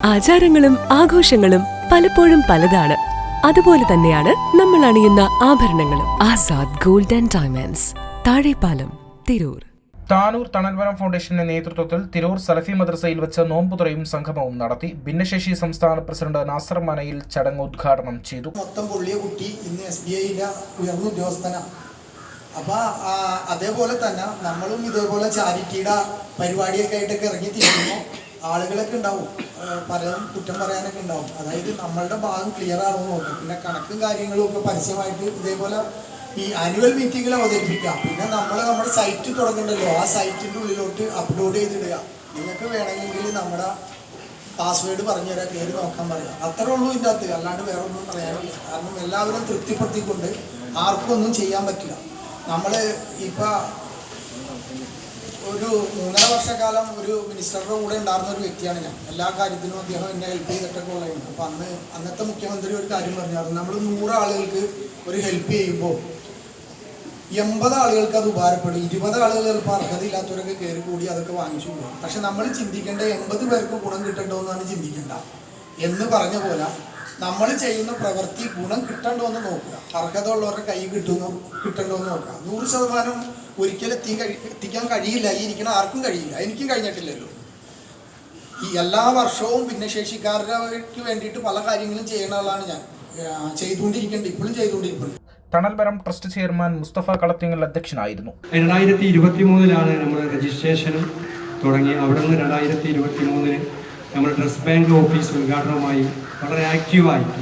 ആചാരങ്ങളും ആഘോഷങ്ങളും പലപ്പോഴും പലതാണ്. അതുപോലെ തന്നെയാണ് നമ്മൾ അണിയുന്ന ആഭരണങ്ങളും. Azad gold and diamonds Thazhepalam Tirur. Tanur Thanalvaram ഫൗണ്ടേഷന്റെ നേതൃത്വത്തിൽ തിരൂർ സലഫി മദ്രസയിൽ വെച്ച് നോമ്പുതുറയും സംഗമവും നടത്തി ഭിന്നശേഷി സംസ്ഥാന പ്രസിഡന്റ് നാസർ മനയിൽ ചടങ്ങ് ഉദ്ഘാടനം ചെയ്തു. മൊത്തം പുള്ളിയ കുട്ടി ഇന്ന് എസ് ബി ഐയിലെ ഉയർന്ന ഉദ്യോഗസ്ഥനാണ് അപ്പൊ അതേപോലെ തന്നെ നമ്മളും ഇതേപോലെ ചാരിറ്റിയുടെ പരിപാടിയൊക്കെ ആയിട്ടൊക്കെ ഇറങ്ങി തിരിക്കുമ്പോൾ ആളുകളൊക്കെ ഉണ്ടാവും. പലതും കുറ്റം പറയാനൊക്കെ ഉണ്ടാവും. അതായത് നമ്മളുടെ ഭാഗം ക്ലിയർ ആണോ എന്ന് നോക്കും പിന്നെ കണക്കും കാര്യങ്ങളും ഒക്കെ പരസ്യമായിട്ട് ഇതേപോലെ ഈ ആനുവൽ മീറ്റിങ്ങിൽ അവതരിപ്പിക്കാം. പിന്നെ നമ്മൾ നമ്മുടെ സൈറ്റ് തുടങ്ങണ്ടല്ലോ. ആ സൈറ്റിന്റെ ഉള്ളിലോട്ട് അപ്ലോഡ് ചെയ്തിടുക. നിങ്ങൾക്ക് വേണമെങ്കിൽ നമ്മുടെ പാസ്വേഡ് പറഞ്ഞു തരാം കയറി നോക്കാൻ പറയാം. അത്രേ ഉള്ളൂ ഇതിന്റെ അകത്ത് അല്ലാണ്ട് വേറെ ഒന്നും പറയാനില്ല. കാരണം എല്ലാവരും തൃപ്തിപ്പെടുത്തിക്കൊണ്ട് ആർക്കും ഒന്നും ചെയ്യാൻ പറ്റില്ല. നമ്മൾ ഇപ്പം ഒരു മൂന്നര വർഷക്കാലം ഒരു മിനിസ്റ്ററുടെ കൂടെ ഉണ്ടായിരുന്ന ഒരു വ്യക്തിയാണ് ഞാൻ. എല്ലാ കാര്യത്തിനും അദ്ദേഹം എന്നെ ഹെൽപ്പ് ചെയ്തിട്ടൊക്കെ ഉള്ളതായിരുന്നു അപ്പോൾ അന്ന് അന്നത്തെ മുഖ്യമന്ത്രി ഒരു കാര്യം പറഞ്ഞായിരുന്നു. നമ്മൾ നൂറ് ആളുകൾക്ക് ഒരു ഹെൽപ്പ് ചെയ്യുമ്പോൾ എൺപത് ആളുകൾക്ക് അത് ഉപകാരപ്പെടും. ഇരുപത് ആളുകൾ ചിലപ്പോൾ അർഹതയില്ലാത്തവരൊക്കെ കയറി കൂടി അതൊക്കെ വാങ്ങിച്ചു പോകും പക്ഷെ നമ്മൾ ചിന്തിക്കേണ്ട എൺപത് പേർക്ക് ഗുണം കിട്ടണ്ടോ എന്നാണ് ചിന്തിക്കേണ്ട. എന്ന് പറഞ്ഞ പോലെ നമ്മൾ ചെയ്യുന്ന പ്രവൃത്തി ഗുണം കിട്ടണ്ടോ എന്ന് നോക്കുക. അർഹത ഉള്ളവരുടെ കൈ കിട്ടുന്നു കിട്ടണ്ടോ എന്ന് നോക്കുക. നൂറ് ശതമാനം ഒരിക്കലും എത്തി കഴി എത്തിക്കാൻ കഴിയില്ല. ഈ ഇരിക്കണ ആർക്കും കഴിയില്ല. എനിക്കും കഴിഞ്ഞിട്ടില്ലല്ലോ. ഈ എല്ലാ വർഷവും ഭിന്നശേഷിക്കാർക്ക് വേണ്ടിയിട്ട് പല കാര്യങ്ങളും ചെയ്യുന്ന ആളാണ് ഞാൻ. ചെയ്തുകൊണ്ടിരിക്കുന്നുണ്ട്. ഇപ്പോഴും ചെയ്തുകൊണ്ടിരിക്കുന്നുണ്ട്. തണൽവരം ട്രസ്റ്റ് ചെയർമാൻ മുസ്തഫ കളത്തിങ്ങൽ അധ്യക്ഷനായിരുന്നു. രണ്ടായിരത്തി ഇരുപത്തി മൂന്നിലാണ് നമ്മൾ രജിസ്ട്രേഷനും തുടങ്ങി അവിടെ നിന്ന് രണ്ടായിരത്തി ഇരുപത്തി മൂന്നിന് നമ്മൾ ഡ്രസ് ബാങ്ക് ഓഫീസ് ഉദ്ഘാടനവുമായി വളരെ ആക്റ്റീവായിട്ട്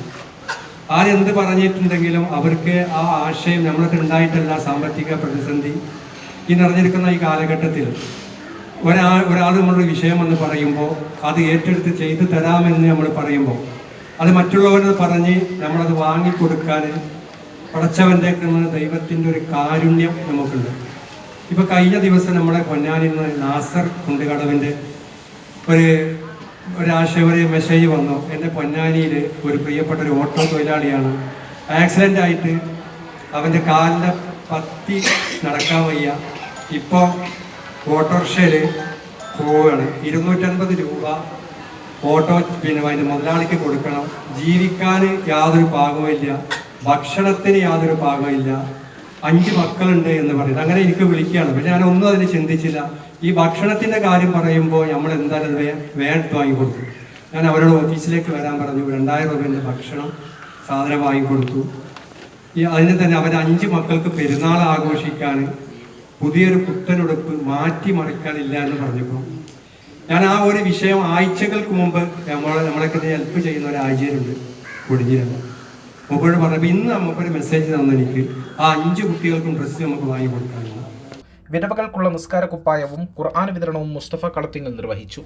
ആരെന്ത് പറഞ്ഞിട്ടുണ്ടെങ്കിലും അവർക്ക് ആ ആശയം നമ്മൾക്ക് ഉണ്ടായിട്ടല്ല സാമ്പത്തിക പ്രതിസന്ധി. ഈ നിറഞ്ഞിരിക്കുന്ന ഈ കാലഘട്ടത്തിൽ ഒരാൾ ഒരാൾ നമ്മളൊരു വിഷയമെന്ന് പറയുമ്പോൾ അത് ഏറ്റെടുത്ത് ചെയ്തു തരാമെന്ന് നമ്മൾ പറയുമ്പോൾ അത് മറ്റുള്ളവരത് പറഞ്ഞ് നമ്മളത് വാങ്ങിക്കൊടുക്കാൻ പടച്ചവന്റെ ദൈവത്തിന്റെ ഒരു കാരുണ്യം നമുക്കുണ്ട്. ഇപ്പോൾ കഴിഞ്ഞ ദിവസം നമ്മുടെ പൊന്നാനിൽ നിന്ന് നാസർ കുണ്ടുകടവിന്റെ ഒരു ഒരാശയ ഒരു മെസ്സേജ് വന്നു. എന്റെ പൊന്നാനിയിൽ ഒരു പ്രിയപ്പെട്ട ഒരു ഓട്ടോ തൊഴിലാളിയാണ്. ആക്സിഡന്റ് ആയിട്ട് അവന്റെ കാലിന്റെ പത്തി നടക്കാൻ വയ്യ. ഇപ്പോൾ ഓട്ടോറിക്ഷയിൽ പോവുകയാണ് ഇരുന്നൂറ്റൻപത് രൂപ ഓട്ടോ പിന്നെ അതിന്റെ മുതലാളിക്ക് കൊടുക്കണം. ജീവിക്കാൻ യാതൊരു പാകവുമില്ല. ഭക്ഷണത്തിന് യാതൊരു പാകമില്ല അഞ്ച് മക്കളുണ്ട് എന്ന് പറയുന്നത്. അങ്ങനെ എനിക്ക് വിളിക്കുകയാണ്. പക്ഷെ ഞാൻ ഒന്നും അതിന് ചിന്തിച്ചില്ല. ഈ ഭക്ഷണത്തിന്റെ കാര്യം പറയുമ്പോൾ നമ്മൾ എന്തായാലും വേ- വാങ്ങി കൊടുത്തു. ഞാൻ അവരോട് ഓഫീസിലേക്ക് വരാൻ പറഞ്ഞു. രണ്ടായിരം രൂപേന്റെ ഭക്ഷണം സാധനം വാങ്ങിക്കൊടുത്തു ഈ അതിന് തന്നെ അവർ അഞ്ച് മക്കൾക്ക് പെരുന്നാൾ ആഘോഷിക്കാൻ പുതിയൊരു പുത്തനുടുപ്പ് മാറ്റി മറിക്കാനില്ല എന്ന് പറഞ്ഞപ്പോൾ ഞാൻ ആ ഒരു വിഷയം ആഴ്ചകൾക്ക് മുമ്പ് നമ്മളെ നമ്മളൊക്കെ ഹെൽപ്പ് ചെയ്യുന്ന ഒരു ആഴ്ചയിലുണ്ട് കൊടിഞ്ഞിരുന്നു മൂപ്പരോട് പറഞ്ഞപ്പോൾ ഇന്ന് നമുക്കൊരു മെസ്സേജ് തന്നു എനിക്ക്. ആ അഞ്ച് കുട്ടികൾക്കും ഡ്രസ്സ് നമുക്ക് വാങ്ങി കൊടുക്കാനുള്ള വിധവകൾക്കുള്ള നിസ്കാര കുപ്പായവും ഖുർആൻ വിതരണവും മുസ്തഫ കളത്തിങ്ങൽ നിർവഹിച്ചു.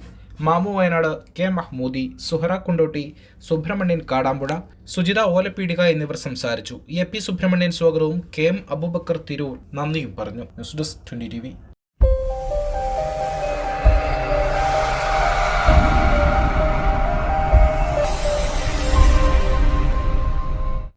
മാമു വയനാട് കെ മഹ്മൂദി സുഹറ കുണ്ടോട്ടി സുബ്രഹ്മണ്യൻ കാടാമ്പുഴ സുജിത ഓലപ്പീടിക എന്നിവർ സംസാരിച്ചു. എ പി സുബ്രഹ്മണ്യൻ സ്വാഗതവും കെ എം അബൂബക്കർ തിരൂർ നന്ദിയും പറഞ്ഞു. News desk twenty T